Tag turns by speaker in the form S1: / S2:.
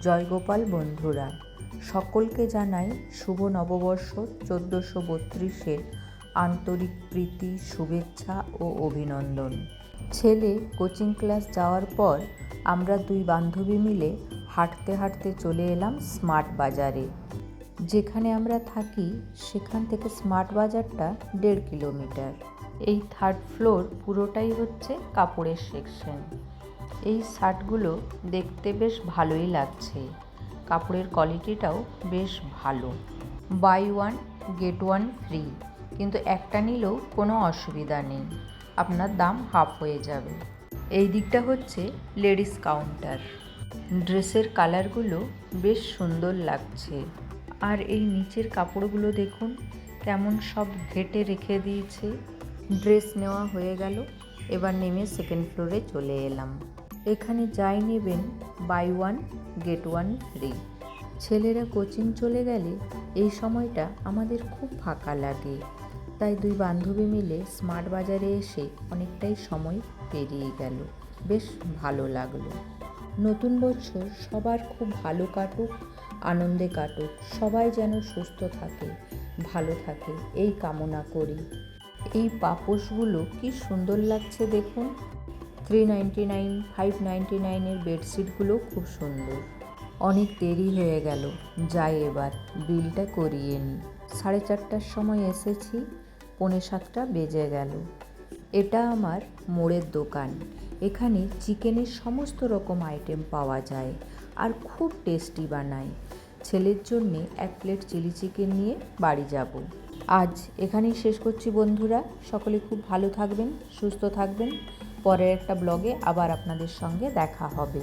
S1: জয়গোপাল বন্ধুরা, সকলকে জানাই শুভ নববর্ষ চোদ্দোশো বত্রিশের আন্তরিক প্রীতি, শুভেচ্ছা ও অভিনন্দন। ছেলে কোচিং ক্লাস যাওয়ার পর আমরা দুই বান্ধবী মিলে হাঁটতে হাঁটতে চলে এলাম স্মার্ট বাজারে। যেখানে আমরা থাকি, সেখান থেকে স্মার্ট বাজারটা দেড় কিলোমিটার। এই থার্ড ফ্লোর পুরোটাই হচ্ছে কাপড়ের সেকশন এই শার্টগুলো দেখতে বেশ ভালোই লাগছে। কাপড়ের কোয়ালিটিটাও বেশ ভালো। Buy one, get one free. কিন্তু একটা নিলেও কোনো অসুবিধা নেই। আপনার দাম হাফ হয়ে যাবে। এই দিকটা হচ্ছে লেডিস কাউন্টার। ড্রেসের কালারগুলো বেশ সুন্দর লাগছে। আর এই নিচের কাপড়গুলো দেখুন, কেমন সব ঘেটে রেখে দিয়েছে। ড্রেস নেওয়া হয়ে গেল। এবার নেমে সেকেন্ড ফ্লোরে চলে এলাম। এখানে যাই নেবেন buy one, get one free. ছেলেরা কোচিং চলে গেলে এই সময়টা আমাদের খুব ফাঁকা লাগে। তাই দুই বান্ধবী মিলে স্মার্ট বাজারে এসে অনেকটাই সময় পেরিয়ে গেল। বেশ ভালো লাগল। নতুন বছর সবার খুব ভালো কাটুক, আনন্দে কাটুক, সবাই যেন সুস্থ থাকে, ভালো থাকে, এই কামনা করি। এই পাপোশগুলো কি সুন্দর লাগছে দেখুন। Three ninety nine five ninety নাইনের বেডশিটগুলো খুব সুন্দর। অনেক দেরি হয়ে গেল। যাই এবার, বিলটা করিয়ে নিই সাড়ে চারটার সময় এসেছি, পৌনে সাতটা বেজে গেল। এটা আমার মোড়ের দোকান। এখানে চিকেনের সমস্ত রকম আইটেম পাওয়া যায় আর খুব টেস্টি বানায়। ছেলের জন্যে এক প্লেট চিলি চিকেন নিয়ে বাড়ি যাব। আজ এখানেই শেষ করছি বন্ধুরা। সকলে খুব ভালো থাকবেন, সুস্থ থাকবেন। পরের একটা ব্লগে আবার আপনাদের সঙ্গে দেখা হবে।